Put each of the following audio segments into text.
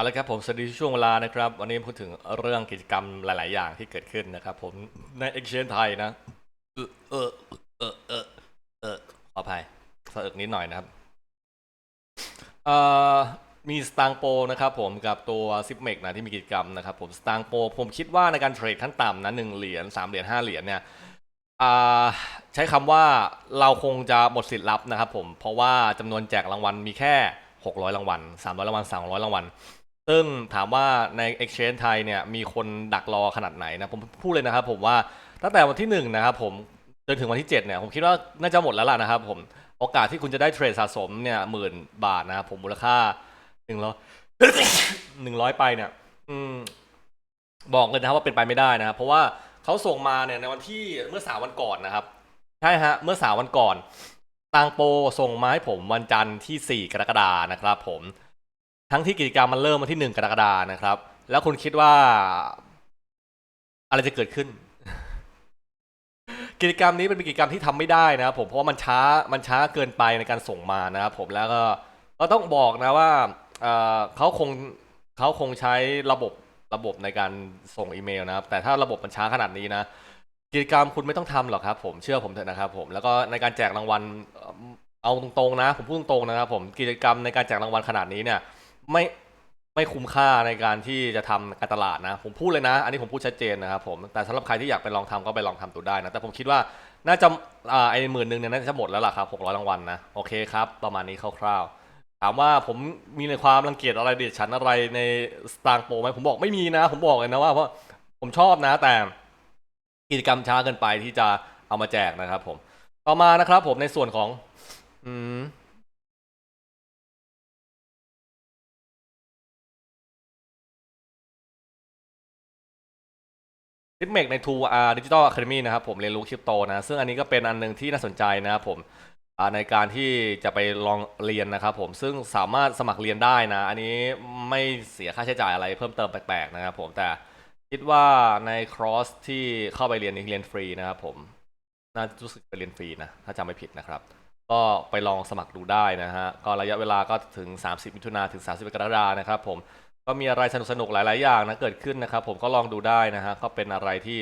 เอาละครับผมสวัสดีช่วงเวลานะครับ วันนี้พูดถึงเรื่องกิจกรรมหลาย ๆ อย่างที่เกิดขึ้นนะครับ ผมใน Exchange ไทยนะเออเออเออเออขออภัยสะอึกนิดหน่อยนะครับเอ่อมีสตางโปนะครับผมกับตัวซิปเมกนะที่มีกิจกรรมนะครับผมสตางโปผมคิดว่าในการเทรดขั้นต่ำนะหนึ่งเหรียญสามเหรียญห้าเหรียญเนี่ยใช้คำว่าเราคงจะหมดสิทธิ์รับนะครับผมเพราะว่าจำนวนแจกรางวัลมีแค่ 600 รางวัล300 รางวัล200 รางวัล ซึ่งถามว่าใน Exchange ไทยเนี่ยมีคนดักรอขนาดไหนนะผมพูดเลยนะครับผมว่าตั้งแต่วันที่1นะครับผมจนถึงวันที่7เนี่ยผมคิดว่าน่าจะหมดแล้วล่ะนะครับผมโอกาสที่คุณจะได้เทรดสะสมเนี่ยหมื่นบาทนะครับผมมูลค่าหนึ่งร้อยหนึ่งร้อยไปเนี่ยอืมบอกเลยนะครับว่าเป็นไปไม่ได้นะครับเพราะว่าเขาส่งมาเนี่ยในวันที่เมื่อสามวันก่อนนะครับใช่ฮะเมื่อสามวันก่อนตางโปส่งมาให้ผมวันจันทร์ที่ 4 กรกฎานะครับผม ทั้งที่กิจกรรมมันเริ่มวันที่1กรกฎานะครับ แล้วคุณคิดว่า อะไรจะเกิดขึ้น กิจกรรมนี้เป็นกิจกรรมที่ทำไม่ได้นะครับผมเพราะว่ามันช้ามันช้าเกินไปในการส่งมานะครับผมแล้วก็ก็ต้องบอกนะว่าเเขาคงเขาคงใช้ระบบระบบในการส่งอีเมลนะครับ แต่ถ้าระบบมันช้าขนาดนี้นะกิจกรรมคุณไม่ต้องทำหรอกครับ ผมเชื่อผมเถอะนะครับ ผมแล้วก็ในการแจกรางวัลเอาตรงๆนะ ผมพูดตรงๆนะครับ ผมกิจกรรมในการแจกรางวัลขนาดนี้เนี่ย ไม่ไม่คุ้มค่าในการที่จะทำการตลาดนะ ผมพูดเลยนะ อันนี้ผมพูดชัดเจนนะครับผมแต่สำหรับใครที่อยากไปลองทำก็ไปลองทำดูได้นะ แต่ผมคิดว่าน่าจะอ่าไอ้หมื่นหนึ่งเนี่ยน่าจะหมดแล้วล่ะครับหกร้อยรางวัลนะ โอเคครับ ประมาณนี้คร่าวๆถามว่าผมมีในความรังเกียจอะไรเด็ดฉันอะไรในสตางโปไหมผมบอกไม่มีนะ ผมบอกเลยนะว่าเพราะผมชอบนะแต่ กิจกรรมช้าเกินไปที่จะเอามาแจกนะครับผม ต่อมานะครับผมในส่วนของ อืม ทิปเมกใน True R Digital Academy นะครับผมเรียนรู้คริปโตนะ ซึ่งอันนี้ก็เป็นอันหนึงที่น่าสนใจนะครับผมในการที่จะไปลองเรียนนะครับผมซึ่งสามารถสมัครเรียนได้นะ อันนี้ไม่เสียค่าใช้จ่ายอะไรเพิ่มเติมแปลกๆนะครับผมแต่คิดว่าในคร์สที่เข้าไปเรียนนี้เรียนฟรีนะครับผมน่าจะรู้สึกไปเรียนฟรีนะถ้าจำไม่ผิดนะครับ ก็ไปลองสมัครดูได้นะฮะก็ระยะเวลาก็ถึง 30มิถุนาถึง 30กรกฎานะครับผม ก็มีอะไรสนุกๆหลาย ๆ อย่างนะเกิดขึ้นนะครับ ผมก็ลองดูได้นะฮะก็เป็นอะไรที่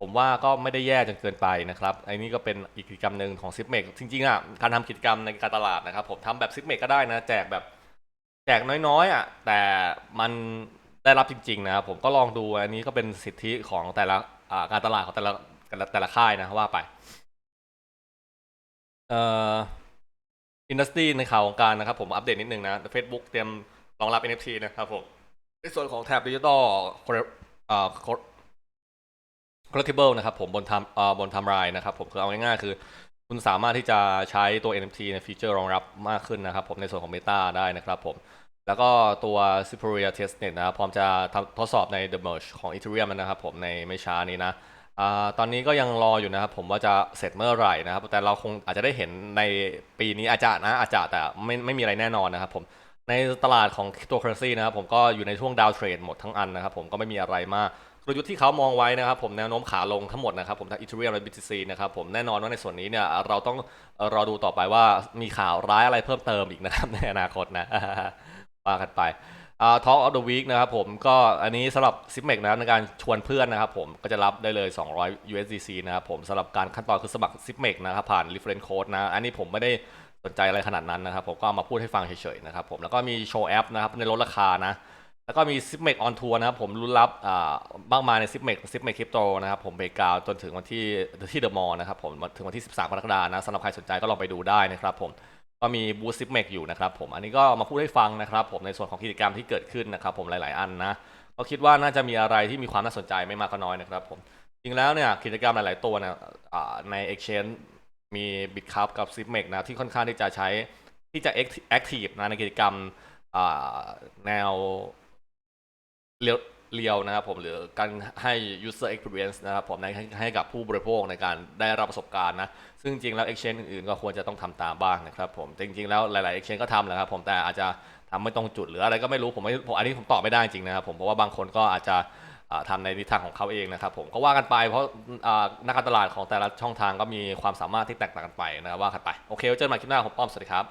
ผมว่าก็ไม่ได้แย่จนเกินไปนะครับไอ้นี่ก็เป็นอีกกิจกรรมหนึ่งของซิปเมกจริงๆอะการทำกิจกรรมในการตลาดนะครับ ผมทำแบบซิปเมกก็ได้นะแจกแบบแจกน้อยๆอะแต่มันได้รับจริงๆนะครับผมก็ลองดูอันนี้ก็เป็นสิทธิของแต่ละอาการตลาดของแต่ละแต่ละแต่ละค่ายนะว่าไปเอ่ออินดัสตรีในข่าวของการนะครับผมอัปเดตนิดนึงนะ Facebook เตรียมรองรับ NFT นะครับผม ในส่วนของแท็บดิจิตอลเอ่อ collectible นะครับผมบนทำเอ่อบนทำรายนะครับผมคือเอาง่ายๆคือ คุณสามารถที่จะใช้ตัว NFT ในฟีเจอร์รองรับมากขึ้นนะครับผมในส่วนของ Meta ได้นะครับผม แล้วก็ตัว Superia Testnet นะครับพร้อมจะทำทดสอบใน The Merge ของ Ethereum นะครับผมในไม่ช้านี้นะอ่าตอนนี้ก็ยังรออยู่นะครับผมว่าจะเสร็จเมื่อไหร่นะครับ แต่เราคงอาจจะได้เห็นในปีนี้อาจจะนะอาจจะแต่ไม่ไม่มีอะไรแน่นอนนะครับผม ในตลาดของ cryptocurrency นะครับผมก็อยู่ในช่วงดาวเทรดหมดทั้งอันนะครับผมก็ไม่มีอะไรมากกลยุทธ์ที่เขามองไว้นะครับผมแนวโน้มขาลงทั้งหมดนะครับผมทั้ง Ethereum และ BTC นะครับผมแน่นอนว่าในส่วนนี้เนี่ยเราต้องรอดูต่อไปว่ามีข่าวร้ายอะไรเพิ่มเติมอีกนะครับในอนาคตนะว่ากันไปอ่า Talk of the Week นะครับผมก็อันนี้สำหรับ s i p m e c นะครับในการชวนเพื่อนนะครับผมก็จะรับได้เลย 200 USDC นะครับผมสำหรับการขั้นตอนคือสมัคร s i p m e c นะครับผ่าน reference code นะ อันนี้ผมไม่ได้ สนใจอะไรขนาดนั้นนะครับ ผมก็ามาพูดให้ฟังเฉยๆนะครับผมแล้วก็มีโชว์แอปนะครับในลดราคานะ แล้วก็มี s i p m e c on tour นะครับผมรุ้นรับอ่ามากมายใน s i p m e c s i p m e c Crypto นะครับผมเบกาวจนถึงวันที่ที่เดอะมอลล์นะครับผมถึงวันที่ 13กรกฎาคมนะสำหรับใครสนใจก็ลองไปดูได้นะครับผมก็มีบูธซิปเมกอยู่นะครับผมอันนี้ก็มาพูดให้ฟังนะครับผมในส่วนของกิจกรรมที่เกิดขึ้นนะครับผมหลาย ๆ อันนะก็คิดว่าน่าจะมีอะไรที่มีความน่าสนใจไม่มากก็น้อยนะครับผมจริงแล้วเนี่ยกิจกรรมหลาย ๆ ตัวเนี่ยใน Exchange มี Bitcup กับ s i p m e c นะที่ค่อนข้างที่จะใช้ที่จะ Active นะในกิจกรรมแนวเรียวเรียวนะครับผมหรือการให้ user experience นะครับผมในให้กับผู้บริโภคในการได้รับประสบการณ์นะ ซึ่งจริงแล้ว exchange อื่นๆ ก็ควรจะต้องทำตามบ้างนะครับผมจริงๆ แล้วหลายๆ exchange ก็ทำแหละครับผมแต่อาจจะทำไม่ตรงจุดหรืออะไรก็ไม่รู้ผมไม่ผมอันนี้ผมตอบไม่ได้จริงนะครับผมเพราะว่าบางคนก็อาจจะ ทำทำในทิศทางของเขาเองนะครับผมก็ว่ากันไปเพราะนักการตลาดของแต่ละช่องทางก็มีความสามารถที่แตกต่างกันไปนะครับว่ากันไปโอเคไว้เจอกันใหม่คลิปหน้าผมป้อมสวัสดีครับ